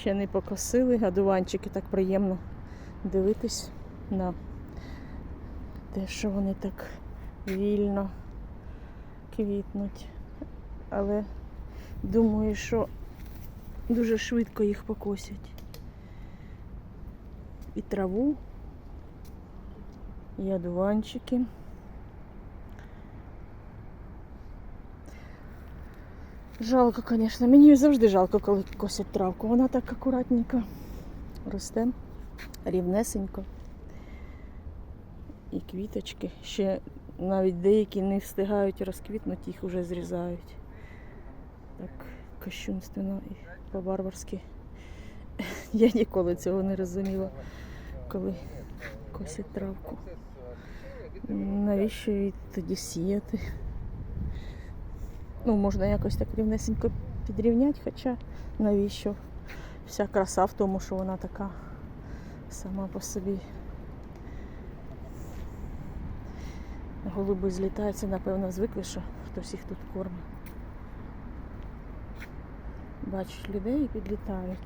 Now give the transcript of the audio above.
ще не покосили, а так приємно дивитись на те, що вони так вільно квітнуть. Але думаю, що дуже швидко їх покосять. І траву, і одуванчики. Жалко, звісно. Мені завжди жалко, коли косять травку. Вона так акуратненько росте, рівнесенько. І квіточки. Ще навіть деякі не встигають розквітнути, їх вже зрізають. Так кощунственно і по-варварськи. Я ніколи цього не розуміла, коли косять травку. Навіщо її тоді сіяти? Ну, можна якось так рівнесенько підрівняти, хоча навіщо? Вся краса в тому, що вона така сама по собі. Голуби злітаються, напевно, звикли, що хтось їх тут кормить. Бачать людей і підлітають.